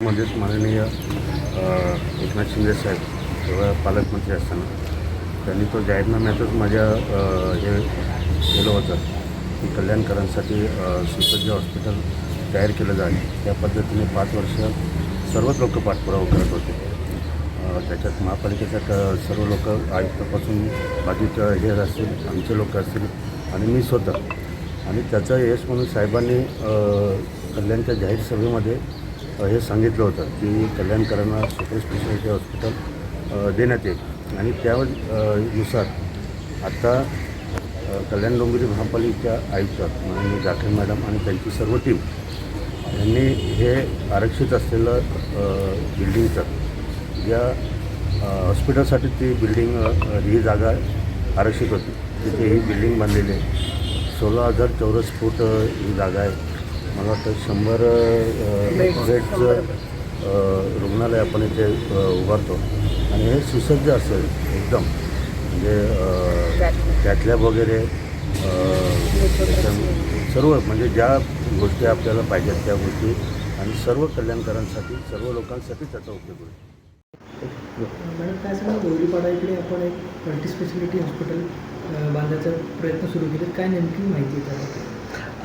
मध्येच माननीय एकनाथ शिंदे साहेब तेव्हा पालकमंत्री असताना त्यांनी तो जाहीरनाम्यातच माझ्या हे केलं होतं की कल्याणकरांसाठी सुसज्ज हॉस्पिटल तयार केलं जाईल त्या पद्धतीने पाच वर्ष सर्वच लोक पाठपुरावा करत होते. त्याच्यात महापालिकेच्या क सर्व लोक आयुक्तापासून बाजूच्या हे असतील आमचे लोक असतील आणि मी स्वतः. आणि त्याचं यश म्हणून साहेबांनी कल्याणच्या जाहीर सभेमध्ये हे सांगितलं होतं की कल्याणकरांना सुपर स्पेशालिटी हॉस्पिटल देण्यात येईल. आणि त्यानुसार आता आत्ता कल्याण डोंबिवली महापालिकेच्या आयुक्त माननीय जाखर मॅडम आणि त्यांची सर्व टीम यांनी हे आरक्षित असलेलं बिल्डिंगचं ज्या हॉस्पिटलसाठी ती बिल्डिंग ही जागा आरक्षित होती. तिथे ही बिल्डिंग बांधलेली आहे. सोळा हजार चौरस फूट ही जागा आहे. मला वाटतं शंभर बेडचं रुग्णालय आपण इथे उभारतो. आणि हे सुसज्ज असेल एकदम. म्हणजे कॅटलॅब वगैरे सर्व म्हणजे ज्या गोष्टी आपल्याला पाहिजेत त्या गोष्टी आणि सर्व कल्याणकारांसाठी सर्व लोकांसाठी त्याचा उपयोग होईल. मॅडम काय सांगा गौरीपाडा इकडे आपण एक मल्टी स्पेशालिटी हॉस्पिटल बांधायचा प्रयत्न सुरू केले काय नेमकी माहिती आहे त्याबद्दल?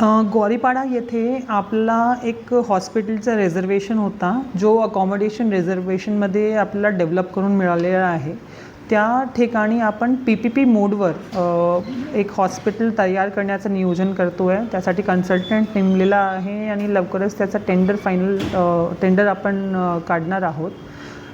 गौरीपाडा येथे आपला एक हॉस्पिटलचा रिझर्वेशन होता जो अकॉमोडेशन रिझर्वेशनमध्ये आपल्याला डेव्हलप करून मिळालेला आहे. त्या ठिकाणी आपण पी पी पी मोडवर एक हॉस्पिटल तयार करण्याचं नियोजन करतो आहे त्यासाठी कन्सल्टंट नेमलेला आहे आणि लवकरच त्याचा टेंडर फायनल टेंडर आपण काढणार आहोत.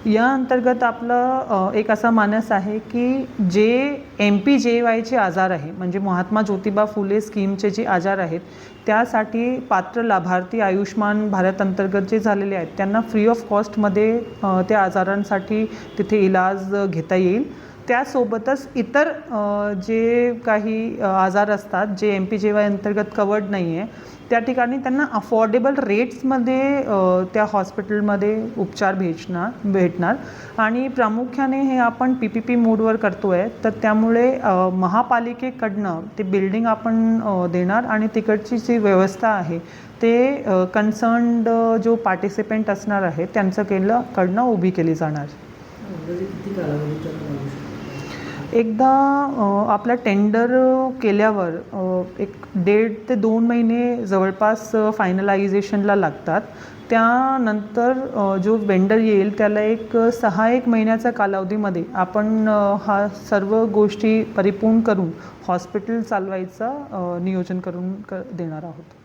या अंतर्गत आपलं एक असा मानस आहे की जे एम पी जे वायचे आजार आहे म्हणजे महात्मा ज्योतिबा फुले स्कीमचे जे आजार आहेत त्यासाठी पात्र लाभार्थी आयुष्मान भारत अंतर्गत जे झालेले आहेत त्यांना फ्री ऑफ कॉस्टमध्ये त्या आजारांसाठी तिथे इलाज घेता येईल. त्यासोबतच इतर जे काही आजार असतात जे एम पी जे वाय अंतर्गत कवर्ड नाही आहे त्या ठिकाणी त्यांना अफोर्डेबल रेट्समध्ये त्या हॉस्पिटलमध्ये उपचार भेटणार भेटणार. आणि प्रामुख्याने हे आपण पी पी पी मोडवर करतो आहे तर त्यामुळे महापालिकेकडनं ते बिल्डिंग आपण देणार आणि तिकडची जी व्यवस्था आहे ते कन्सर्न्ड जो पार्टिसिपेंट असणार आहे त्यांचं केलं कडनं उभी केली जाणार. एकदा आपला टेंडर केल्यावर एक दीड ते दोन महिने जवळपास फायनलायझेशनला लागतात. त्यानंतर जो वेंडर येईल त्याला एक सहा एक महिन्याच्या कालावधीमध्ये आपण हा सर्व गोष्टी परिपूर्ण करून हॉस्पिटल चालवायचं नियोजन करून क देणार आहोत.